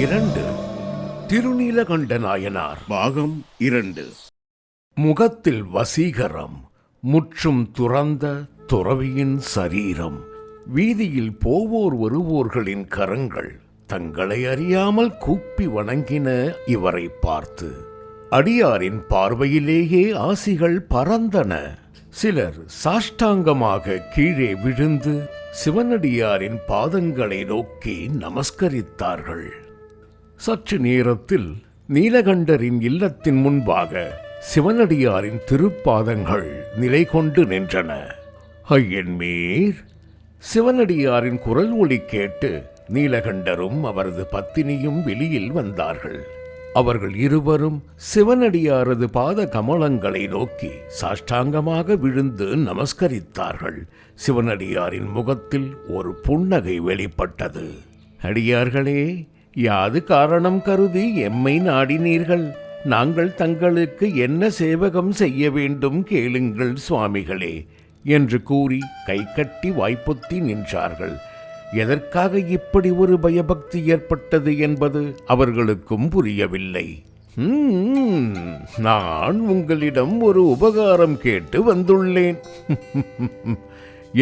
இரண்டு. திருநீலகண்ட நாயனார் பாகம் இரண்டு. முகத்தில் வசீகரம் முற்றும் துறந்த துறவியின் சரீரம் வீதியில் போவோர் வருவோர்களின் கரங்கள் தங்களை அறியாமல் கூப்பி வணங்கின இவரை பார்த்து அடியாரின் பார்வையிலேயே ஆசிகள் பறந்தன. சிலர் சாஷ்டாங்கமாக கீழே விழுந்து சிவனடியாரின் பாதங்களை நோக்கி நமஸ்கரித்தார்கள். சற்று நேரத்தில் நீலகண்டரின் இல்லத்தின் முன்பாக சிவனடியாரின் திருப்பாதங்கள் நிலை கொண்டு நின்றன. ஐயன்மீர் சிவனடியாரின் குரல் ஒளி கேட்டு நீலகண்டரும் அவரது பத்தினியும் வெளியில் வந்தார்கள். அவர்கள் இருவரும் சிவனடியாரது பாத கமலங்களை நோக்கி சாஷ்டாங்கமாக விழுந்து நமஸ்கரித்தார்கள். சிவனடியாரின் முகத்தில் ஒரு புன்னகை வெளிப்பட்டது. அடியார்களே யாது காரணம் கருதி எம்மை நாடினீர்கள். நாங்கள் தங்களுக்கு என்ன சேவகம் செய்ய வேண்டும் கேளுங்கள் சுவாமிகளே என்று கூறி கைகட்டி வாய்ப்பொத்தி நின்றார்கள். எதற்காக இப்படி ஒரு பயபக்தி ஏற்பட்டது என்பது அவர்களுக்கும் புரியவில்லை. நான் உங்களிடம் ஒரு உபகாரம் கேட்டு வந்துள்ளேன்.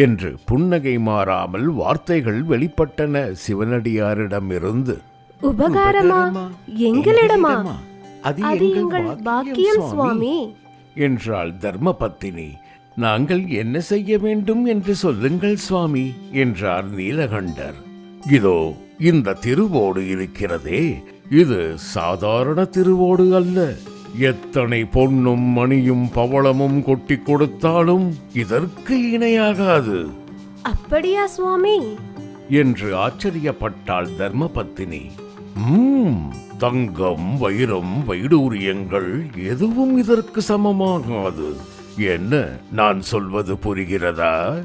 என்று புன்னகை மாறாமல் வார்த்தைகள் வெளிப்பட்டன சிவனடியாரிடமிருந்து. உபகாரமா? எங்களிடமா? அது எங்கள் பாக்கியம் சுவாமி. என்றாள் தர்மபத்தினி. நாங்கள் என்ன செய்ய வேண்டும் என்று சொல்லுங்கள் சுவாமி என்றார் நீலகண்டர் இதோ இந்த திருவோடு இருக்கிறதே. இது சாதாரண திருவோடு அல்ல. எத்தனை பொன்னும் மணியும் பவளமும் கொட்டி கொடுத்தாலும் இதற்கு இணையாகாது. அப்படியா சுவாமி? என்று ஆச்சரியப்பட்டாள் தர்மபத்தினி. "ம்ம், தங்கம் வைரம் வைடூரியங்கள் எதுவும் இதற்கு சமமாகாது. என்ன நான் சொல்வது புரிகிறதா?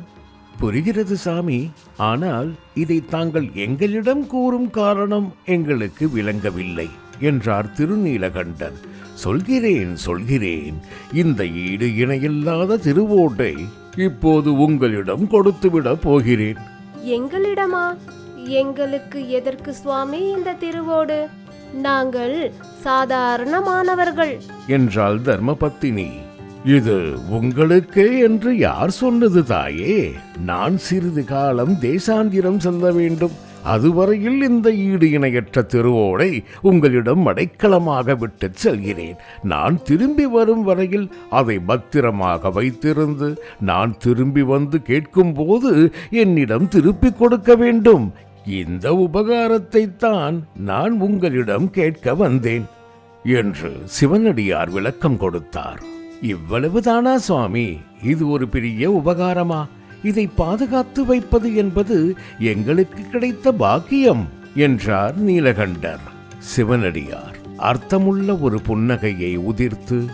புரிகிறது சாமி. ஆனால் இதை தாங்கள் எங்களிடம் கூறும் காரணம் எங்களுக்கு விளங்கவில்லை என்றார் திருநீலகண்டன். சொல்கிறேன் சொல்கிறேன். இந்த ஈடு இணையில்லாத திருவோட்டை இப்போது உங்களிடம் கொடுத்துவிடப் போகிறேன். எங்களிடமா? எங்களுக்கு எதற்கு சுவாமி இந்த திருவோடு? நாங்கள் சாதாரணமானவர்கள். என்றாள் தர்மபத்தினி. இது உங்களுக்கே என்று யார் சொன்னது தாயே? நான் சிறிது காலம் தேசாந்திரம் செல்ல வேண்டும். அதுவரையில் இந்த ஈடு இணையற்ற திருவோடை உங்களிடம் அடைக்கலமாக விட்டுச் செல்கிறேன். நான் திரும்பி வரும் வரையில் அதை பத்திரமாக வைத்திருந்து நான் திரும்பி வந்து கேட்கும்போது என்னிடம் திருப்பிக் கொடுக்க வேண்டும். இந்த உபகாரத்தை தான் நான் உங்களிடம் கேட்க வந்தேன் என்று சிவனடியார் விளக்கம் கொடுத்தார். இவ்வளவுதானா சுவாமி? இது ஒரு பெரிய உபகாரமா? இதை பாதுகாத்து வைப்பது என்பது எங்களுக்கு கிடைத்த பாக்கியம் என்றார் நீலகண்டர் சிவனடியார் அர்த்தமுள்ள ஒரு புன்னகையை உதிர்த்து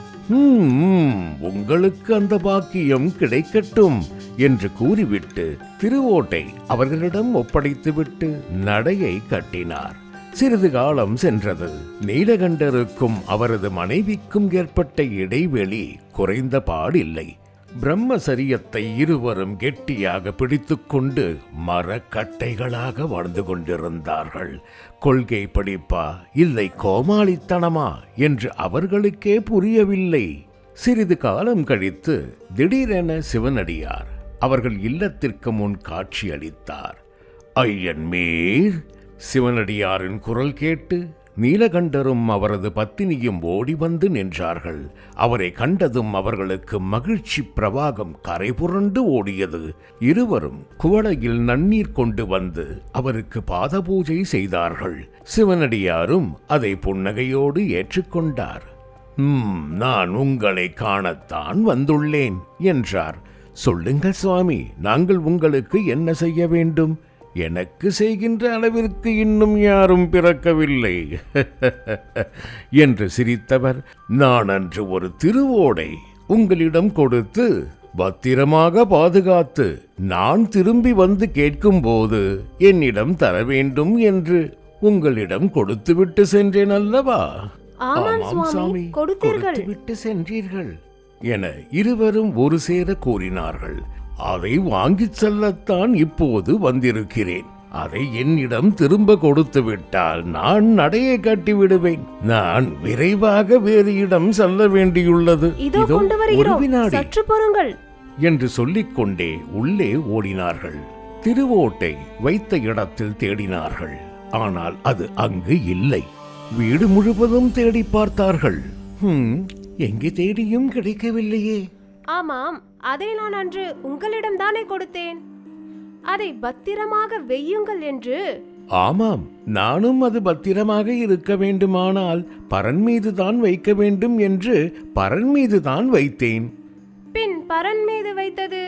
உங்களுக்கு அந்த பாக்கியம் கிடைக்கட்டும் என்று கூறிவிட்டு திருவோட்டை அவர்களிடம் ஒப்படைத்துவிட்டு நடையை கட்டினார். சிறிது காலம் சென்றது. நீலகண்டருக்கும் அவரது மனைவிக்கும் ஏற்பட்ட இடைவெளி குறைந்த பாடில்லை. பிரம்மசரியத்தை இருவரும் கெட்டியாக பிடித்துக்கொண்டு மரக்கட்டைகளாக வாழ்ந்து கொண்டிருந்தார்கள். கொள்கை படிப்பா இல்லை கோமாளித்தனமா? என்று அவர்களுக்கே புரியவில்லை. சிறிது காலம் கழித்து திடீரென சிவனடியார் அவர்கள் இல்லத்திற்கு முன் காட்சியளித்தார். ஐயன் மீர் சிவனடியாரின் குரல் கேட்டு நீலகண்டரும் அவரது பத்தினியும் ஓடி வந்து நின்றார்கள். அவரை கண்டதும் அவர்களுக்கு மகிழ்ச்சி பிரவாகம் கரைபுரண்டு ஓடியது. இருவரும் குவளையில் நன்னீர் கொண்டு வந்து அவருக்கு பாதபூஜை செய்தார்கள். சிவனடியாரும் அதை புன்னகையோடு ஏற்றுக்கொண்டார். நான் உங்களை காணத்தான் வந்துள்ளேன் என்றார். சொல்லுங்கள் சுவாமி நாங்கள் உங்களுக்கு என்ன செய்ய வேண்டும்? எனக்கு செய்கின்ற அளவிற்கு இன்னும் யாரும் பிறக்கவில்லை. என்று சிரித்தவர் நான் அன்று ஒரு திருவோடை உங்களிடம் கொடுத்து பத்திரமாக பாதுகாத்து நான் திரும்பி வந்து கேட்கும்போது என்னிடம் தர வேண்டும் என்று உங்களிடம் கொடுத்துவிட்டு சென்றேன் அல்லவா? ஆமாம் சுவாமி கொடுத்தீர்கள். விட்டு சென்றீர்கள் என இருவரும் ஒரு சேர கூறினார்கள். அதை வாங்கிச் செல்லத்தான் இப்போது வந்திருக்கிறேன். அதை என்னிடம் திரும்ப கொடுத்து விட்டால் நான் நடையை கட்டி விடுவேன் நான் விரைவாக வேறு இடம் செல்ல வேண்டியுள்ளது. இதோ கொண்டு வருகிறோம். சற்று பொறுங்கள். என்று சொல்லிக்கொண்டே உள்ளே ஓடினார்கள். திருவோட்டை வைத்த இடத்தில் தேடினார்கள். ஆனால் அது அங்கு இல்லை. வீடு முழுவதும் தேடி பார்த்தார்கள். எங்கே தேடியும் கிடைக்கவில்லையே. ஆமாம். அதை நான் அன்று உங்களிடம் தானே கொடுத்தேன்? அதை பத்திரமாக வெய்யுங்கள் என்று. ஆமாம் நானும் அது பத்திரமாக இருக்க வேண்டுமானால் பரன் மீது தான் வைக்க வேண்டும் என்று பரன் மீது தான் வைத்தேன். பின் பரன் மீது வைத்தது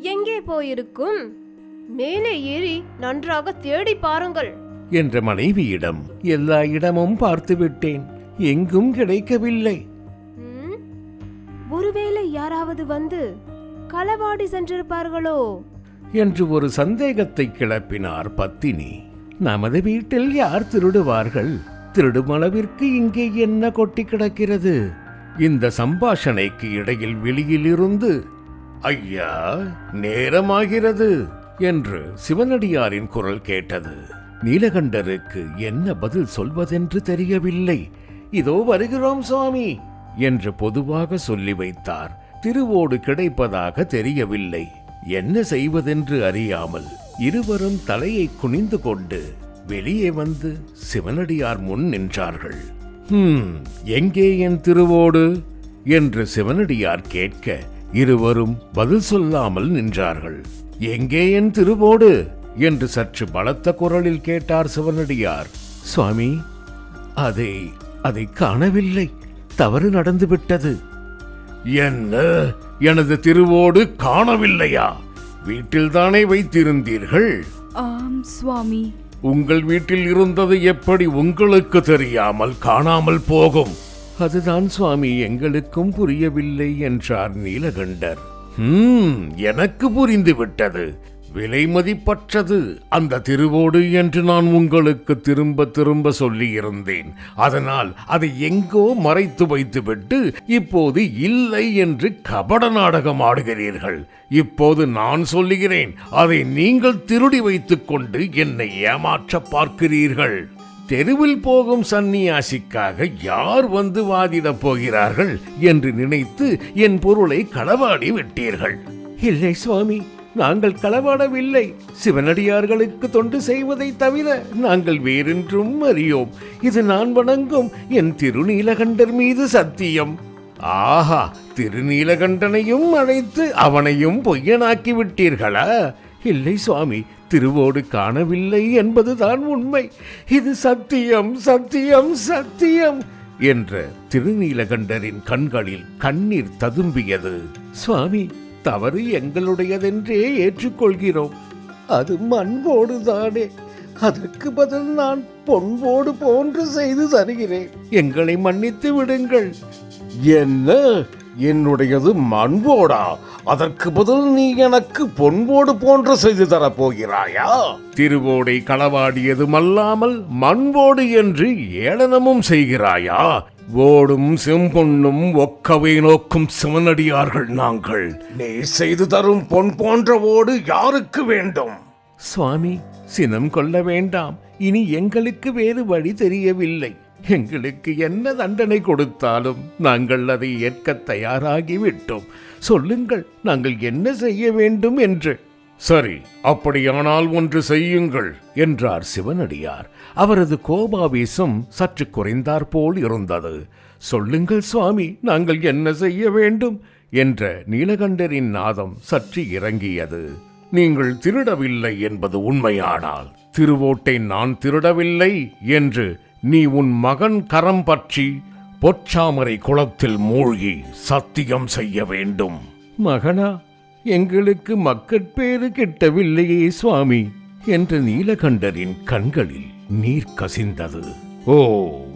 எங்கே போயிருக்கும்? மேலே ஏறி நன்றாக தேடி பாருங்கள். என்ற மனைவியிடம் எல்லா இடமும் பார்த்து விட்டேன். எங்கும் கிடைக்கவில்லை? ஒருவேளை யாராவது வந்து களவாடி சென்றிருப்பார்களோ? என்று ஒரு சந்தேகத்தை கிளப்பினார் பத்தினி. நமது வீட்டில் யார் திருடுவார்கள்? திருடும் அளவிற்கு இங்கே என்ன கொட்டி கிடக்கிறது? இந்த சம்பாஷணைக்கு இடையில் வெளியிலிருந்து ஐயா நேரமாகிறது என்று சிவனடியாரின் குரல் கேட்டது. நீலகண்டருக்கு என்ன பதில் சொல்வதென்று தெரியவில்லை. இதோ வருகிறோம் சுவாமி என்று பொதுவாக சொல்லி வைத்தார். திருவோடு கிடைப்பதாக தெரியவில்லை. என்ன செய்வதென்று அறியாமல் இருவரும் தலையை குனிந்து கொண்டு வெளியே வந்து சிவனடியார் முன் நின்றார்கள். ஹம் எங்கே என் திருவோடு? என்று சிவனடியார் கேட்க இருவரும் பதில் சொல்லாமல் நின்றார்கள். எங்கே என் திருவோடு? என்று சற்று பலத்த குரலில் கேட்டார் சிவனடியார். சுவாமி அதை அதை காணவில்லை. தவறு நடந்துவிட்டது. என்ன? எனது திருவோடு காணவில்லையா? வீட்டில்தானே வைத்திருந்தீர்கள்? ஆம் சுவாமி. உங்கள் வீட்டில் இருந்தது எப்படி உங்களுக்கு தெரியாமல் காணாமல் போகும்? அதுதான் சுவாமி எங்களுக்கும் புரியவில்லை என்றார் நீலகண்டர் ஹம் எனக்கு புரிந்து விட்டது விலைமதிப்பற்றது. அந்த திருவோடு என்று நான் உங்களுக்கு திரும்ப திரும்ப சொல்லியிருந்தேன். அதனால் அதை எங்கோ மறைத்து வைத்துவிட்டு இப்போது இல்லை என்று கபட நாடகம் ஆடுகிறீர்கள். இப்போது நான் சொல்லுகிறேன் அதை நீங்கள் திருடி வைத்துக் கொண்டு என்னை ஏமாற்ற பார்க்கிறீர்கள். தெருவில் போகும் சந்நியாசிக்காக யார் வந்து வாதிடப் போகிறார்கள் என்று நினைத்து என் பொருளை களவாடி விட்டீர்கள். இல்லை சுவாமி. நாங்கள் களவாடவில்லை. சிவனடியார்களுக்கு தொண்டு செய்வதை தவிர நாங்கள் வேறென்றும் அறியோம். இது நான் வணங்கும் என் திருநீலகண்டர் மீது சத்தியம். ஆஹா திருநீலகண்டனையும் அழைத்து அவனையும் பொய்யனாக்கி விட்டீர்களா இல்லை சுவாமி திருவோடு காணவில்லை என்பதுதான் உண்மை. இது சத்தியம் சத்தியம் சத்தியம் என்ற திருநீலகண்டரின் கண்களில் கண்ணீர் ததும்பியது. சுவாமி தவறு எங்களுடையதென்றே ஏற்றுக்கொள்கிறோம். அது மண்போடு தானே. அதற்கு பதில் நான் பொன்போடு போன்று செய்து தருகிறேன். எங்களை மன்னித்து விடுங்கள். என்ன? என்னுடையது மண்போடா? அதற்கு பதில் நீ எனக்கு பொன்போடு போன்று செய்து தரப் போகிறாயா திருவோடை களவாடியதும் அல்லாமல் மண்போடு என்று ஏளனமும் செய்கிறாயா? ஓடும் செம்பொன்னும் ஒக்கவை நோக்கும் சிவனடியார்கள் நாங்கள். நீ செய்து தரும் பொன் போன்ற ஓடு யாருக்கு வேண்டும்? சுவாமி சினம் கொள்ள வேண்டாம். இனி எங்களுக்கு வேறு வழி தெரியவில்லை. எங்களுக்கு என்ன தண்டனை கொடுத்தாலும் நாங்கள் அதை ஏற்க தயாராகிவிட்டோம். சொல்லுங்கள் நாங்கள் என்ன செய்ய வேண்டும் என்று. சரி அப்படியானால் ஒன்று செய்யுங்கள் என்றார் சிவனடியார். அவரது கோபாவேசம் சற்று குறைந்தாற்போல் இருந்தது. சொல்லுங்கள் சுவாமி நாங்கள் என்ன செய்ய வேண்டும் என்ற நீலகண்டரின் நாதம் சற்று இறங்கியது. நீங்கள் திருடவில்லை என்பது உண்மையானால் திருவோட்டை நான் திருடவில்லை என்று நீ உன் மகன் கரம் பற்றி பொற்சாமரை குளத்தில் மூழ்கி சத்தியம் செய்ய வேண்டும். மகனா எங்களுக்கு மக்கட்பேறு கிட்டவில்லையே சுவாமி என்ற நீலகண்டரின் கண்களில் நீர் கசிந்தது. ஓ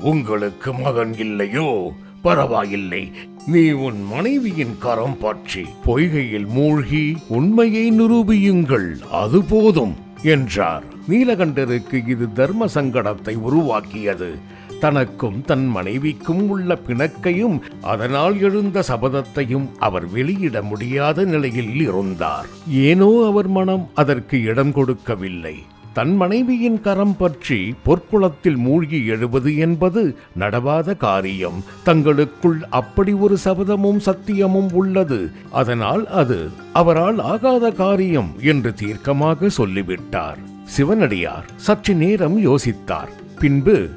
உங்களுக்கு மகன் இல்லையோ? பரவாயில்லை. நீ உன் மனைவியின் கரம் பற்றி பொய்கையில் மூழ்கி உண்மையை நிரூபியுங்கள் அது போதும் என்றார். நீலகண்டருக்கு இது தர்ம சங்கடத்தை உருவாக்கியது. தனக்கும் தன் மனைவிக்கும் உள்ள பிணக்கையும் அதனால் எழுந்த சபதத்தையும் அவர் வெளியிட முடியாத நிலையில் இருந்தார். ஏனோ அவர் மனம் அதற்கு இடம் கொடுக்கவில்லை. தன் மனைவியின் கரம் பற்றி பொற்குளத்தில் மூழ்கி எழுவது என்பது நடவாத காரியம். தங்களுக்குள் அப்படி ஒரு சபதமும் சத்தியமும் உள்ளது. அதனால் அது அவரால் ஆகாத காரியம் என்று தீர்க்கமாக சொல்லிவிட்டார். சிவனடியார் சற்று நேரம் யோசித்தார். பின்பு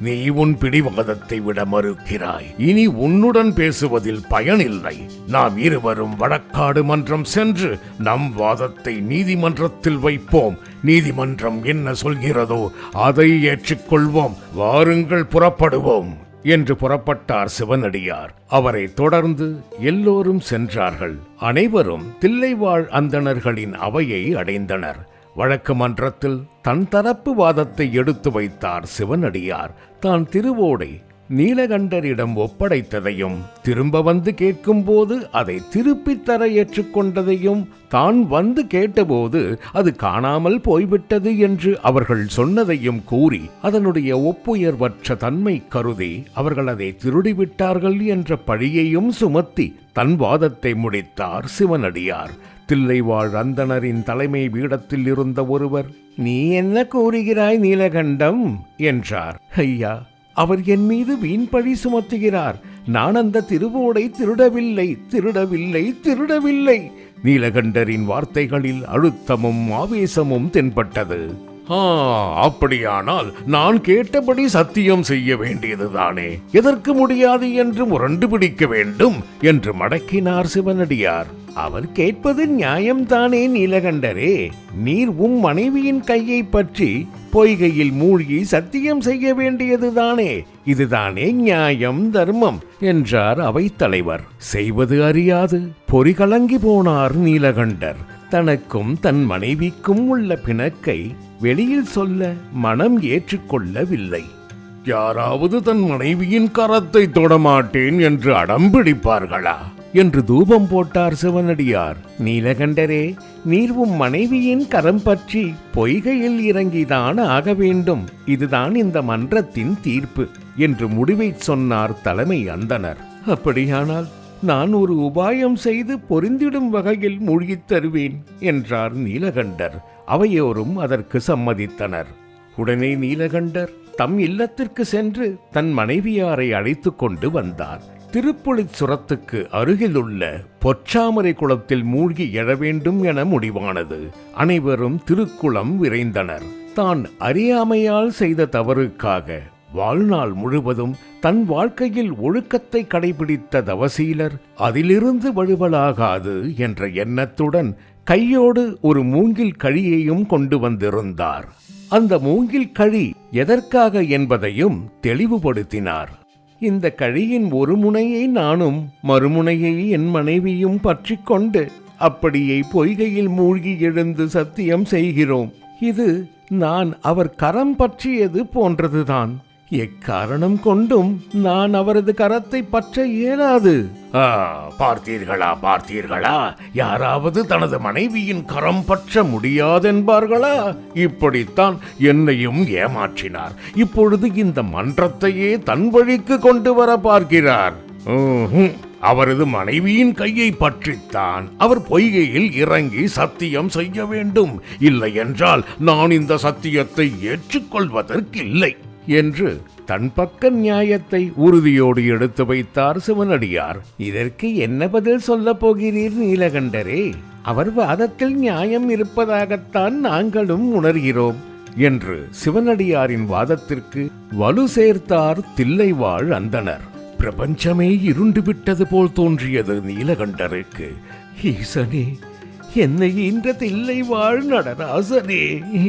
நீ உன் பிடிவாதத்தை விட மறுக்கிறாய். இனி உன்னுடன் பேசுவதில் பயனில்லை. நாம் இருவரும் வழக்காடு மன்றம் சென்று நம் வாதத்தை நீதிமன்றத்தில் வைப்போம். நீதிமன்றம் என்ன சொல்கிறதோ அதை ஏற்றுக்கொள்வோம். வாருங்கள் புறப்படுவோம் என்று புறப்பட்டார் சிவனடியார். அவரை தொடர்ந்து எல்லோரும் சென்றார்கள். அனைவரும் தில்லைவாழ் அந்தணர்களின் அவையை அடைந்தனர். வழக்கு மன்றத்தில் தன் தரப்பு வாதத்தை எடுத்து வைத்தார் சிவனடியார். தான் திருவோடை நீலகண்டரிடம் ஒப்படைத்ததையும் திரும்ப வந்து கேட்கும்போது அதை திருப்பித் தர ஏற்றுக்கொண்டதையும் தான் வந்து கேட்டபோது அது காணாமல் போய்விட்டது என்று அவர்கள் சொன்னதையும் கூறி அதனுடைய ஒப்புயர்வற்ற தன்மை கருதி அவர்கள் அதை திருடிவிட்டார்கள் என்ற பழியையும் சுமத்தி தன் வாதத்தை முடித்தார் சிவனடியார். தில்லைவாழ் அந்தணரின் தலைமை பீடத்தில் இருந்த ஒருவர் நீ என்ன கூறுகிறாய் நீலகண்டம்? என்றார். ஐயா அவர் என் மீது வீண்பழி சுமத்துகிறார். நான் அந்த திருவோடை திருடவில்லை திருடவில்லை திருடவில்லை. நீலகண்டரின் வார்த்தைகளில் அழுத்தமும் ஆவேசமும் தென்பட்டது. ஆ அப்படியானால் நான் கேட்டபடி சத்தியம் செய்ய வேண்டியதுதானே எதற்கு முடியாது என்று முரண்டு பிடிக்க வேண்டும்? என்று மடக்கினார் சிவனடியார். அவர் கேட்பது நியாயம்தானே நீலகண்டரே? நீர் உம் மனைவியின் கையை பற்றி பொய்கையில் மூழ்கி சத்தியம் செய்ய வேண்டியதுதானே? இதுதானே நியாயம் தர்மம் என்றார் அவைத்தலைவர். செய்வது அறியாது பொறிகலங்கி போனார் நீலகண்டர். தனக்கும் தன் மனைவிக்கும் உள்ள பிணக்கை வெளியில் சொல்ல மனம் ஏற்றுக்கொள்ளவில்லை. யாராவது தன் மனைவியின் கரத்தை தொடமாட்டேன் என்று அடம்பிடிப்பார்களா என்று தூபம் போட்டார் சிவனடியார். நீலகண்டரே நீர் உம் மனைவியின் கரம் பற்றி பொய்கையில் இறங்கிதான் ஆக வேண்டும். இதுதான் இந்த மன்றத்தின் தீர்ப்பு என்று முடிவை சொன்னார் தலைமை அந்தனர். அப்படியானால் நான் ஒரு உபாயம் செய்து பொருந்திடும் வகையில் மூழ்கித் தருவேன் என்றார் நீலகண்டர். அவையோரும் அதற்கு சம்மதித்தனர். உடனே நீலகண்டர் தம் இல்லத்திற்கு சென்று தன் மனைவியாரை அழைத்து கொண்டு வந்தார். திருப்புலிச் சுரத்துக்கு அருகிலுள்ள பொற்றாமரை குளத்தில் மூழ்கி எழ வேண்டும் என முடிவானது. அனைவரும் திருக்குளம் விரைந்தனர். தான் அறியாமையால் செய்த தவறுக்காக வாழ்நாள் முழுவதும் தன் வாழ்க்கையில் ஒழுக்கத்தை கடைபிடித்த தவசீலர் அதிலிருந்து வழுவலாகாது என்ற எண்ணத்துடன் கையோடு ஒரு மூங்கில் கழியையும் கொண்டு வந்திருந்தார். அந்த மூங்கில் கழி எதற்காக என்பதையும் தெளிவுபடுத்தினார். இந்த கழியின் ஒரு முனையை நானும் மறுமுனையை என் மனைவியும் பற்றி கொண்டு அப்படியே பொய்கையில் மூழ்கி எழுந்து சத்தியம் செய்கிறோம். இது நான் அவர் கரம் பற்றியது போன்றதுதான். எக்காரணம் கொண்டும் நான் அவரது கரத்தை பற்ற இயலாது. ஆ, பார்த்தீர்களா பார்த்தீர்களா? யாராவது தனது மனைவியின் கரம் பற்ற முடியாதென்பார்களா? இப்படித்தான் என்னையும் ஏமாற்றினார். இப்பொழுது இந்த மன்றத்தையே தன் வழிக்கு கொண்டு வர பார்க்கிறார். அவரது மனைவியின் கையை பற்றித்தான் அவர் பொய்கையில் இறங்கி சத்தியம் செய்ய வேண்டும். இல்லை என்றால் நான் இந்த சத்தியத்தை ஏற்றுக்கொள்வதற்கில்லை. என்று தன் பக்க நியாயத்தை உறுதியோடு எடுத்து வைத்தார் சிவனடியார். இதற்கு என்ன பதில் சொல்லப் போகிறீர் நீலகண்டரே? அவர் வாதத்தில் நியாயம் இருப்பதாகத்தான் நாங்களும் உணர்கிறோம் என்று சிவனடியாரின் வாதத்திற்கு வலு சேர்த்தார் தில்லைவாழ் அந்தனர் பிரபஞ்சமே இருண்டு விட்டது போல் தோன்றியது நீலகண்டருக்கு. ஈசனே என்னை ஈன்ற தில்லை வாழ் நடராசனே.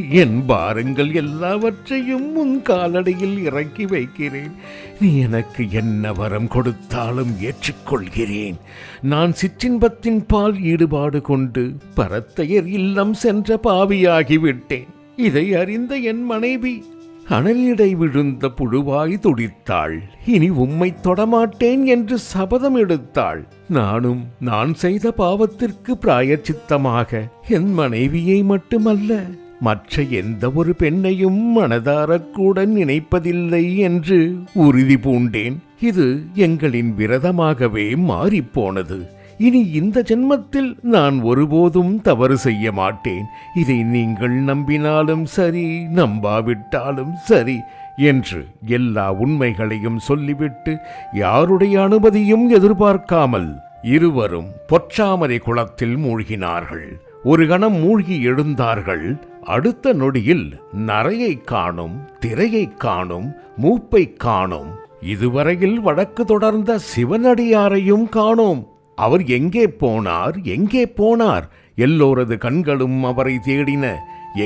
என் பாரங்கள் எல்லாவற்றையும் உன் காலடியில் இறக்கி வைக்கிறேன். நீ எனக்கு என்ன வரம் கொடுத்தாலும் ஏற்றுக்கொள்கிறேன். நான் சிற்றின்பத்தின் பால் ஈடுபாடு கொண்டு பரத்தையர் இல்லம் சென்ற பாவியாகிவிட்டேன். இதை அறிந்த என் மனைவி அனலிடை விழுந்த புழுவாய் துடித்தாள். இனி உம்மை தொடமாட்டேன் என்று சபதம் எடுத்தாள். நானும் நான் செய்த பாவத்திற்கு பிராயச்சித்தமாக என் மனைவியை மட்டுமல்ல மற்ற எந்த ஒரு பெண்ணையும் மனதாரக்கூட நினைப்பதில்லை என்று உறுதி பூண்டேன். இது எங்களின் விரதமாகவே மாறிப்போனது. இனி இந்த ஜென்மத்தில் நான் ஒருபோதும் தவறு செய்ய மாட்டேன். இதை நீங்கள் நம்பினாலும் சரி நம்பாவிட்டாலும் சரி என்று எல்லா உண்மைகளையும் சொல்லிவிட்டு யாருடைய அனுமதியும் எதிர்பார்க்காமல் இருவரும் பொற்றாமரை குளத்தில் மூழ்கினார்கள். ஒரு கணம் மூழ்கி எழுந்தார்கள். அடுத்த நொடியில் நரையை காணும் திரையை காணும் மூப்பை காணும். இதுவரையில் வழக்கு தொடர்ந்த சிவனடியாரையும் காணோம். அவர் எங்கே போனார்? எங்கே போனார்? எல்லோரது கண்களும் அவரை தேடின.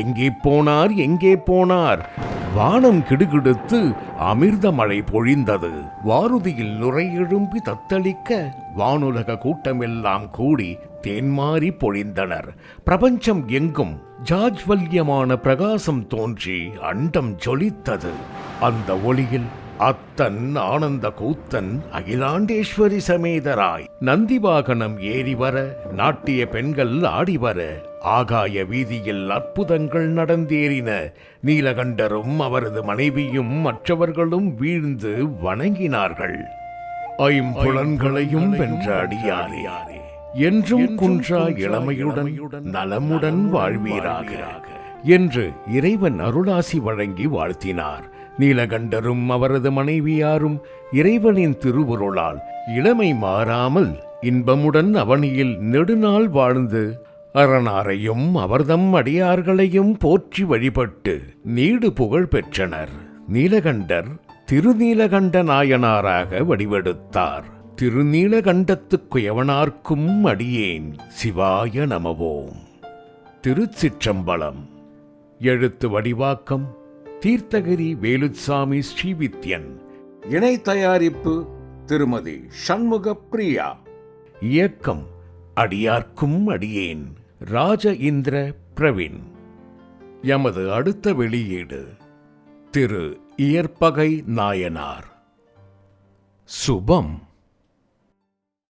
எங்கே போனார்? எங்கே போனார்? வானம் கிடுகிடுத்து அமிர்த மழை பொழிந்தது. வாருதியில் நுரை எழும்பி தத்தளிக்க வானுலக கூட்டமெல்லாம் கூடி தேன்மாறி பொழிந்தனர். பிரபஞ்சம் எங்கும் ஜாஜ்வல்யமான பிரகாசம் தோன்றி அண்டம் ஜொலித்தது. அந்த ஒளியில் அத்தன் ஆனந்த கூத்தன் அகிலாண்டேஸ்வரி சமேதராய். நந்திவாகனம் ஏறி வர நாட்டிய பெண்கள் ஆடி வர ஆகாய வீதியில் அற்புதங்கள் நடந்தேறின. நீலகண்டரும் அவரது மனைவியும் மற்றவர்களும் வீழ்ந்து வணங்கினார்கள். ஐம்புலன்களையும் வென்ற அடியாரே என்றும் குன்றா இளமையுடன் நலமுடன் வாழ்வீராக என்று இறைவன் அருளாசி வழங்கி வாழ்த்தினார். நீலகண்டரும் அவரது மனைவியாரும் இறைவனின் திருவுருளால் இளமை மாறாமல் இன்பமுடன் அவனியில் நெடுநாள் வாழ்ந்து அரணாரையும் அவர்தம் அடியார்களையும் போற்றி வழிபட்டு நீடு புகழ் பெற்றனர். நீலகண்டர் திருநீலகண்ட நாயனாராக வடிவெடுத்தார். திருநீலகண்டத்துக்கு எவனார்க்கும் அடியேன் சிவாய நமவோம். திருச்சிற்றம்பலம். எழுத்து வடிவாக்கம் தீர்த்தகிரி வேலுச்சாமி ஸ்ரீவித்யன். இணை தயாரிப்பு திருமதி சண்முக பிரியா. இயக்கம் அடியார்க்கும் அடியேன் ராஜ இந்திர பிரவீன். எமது அடுத்த வெளியீடு திரு இயற்பகை நாயனார். சுபம்.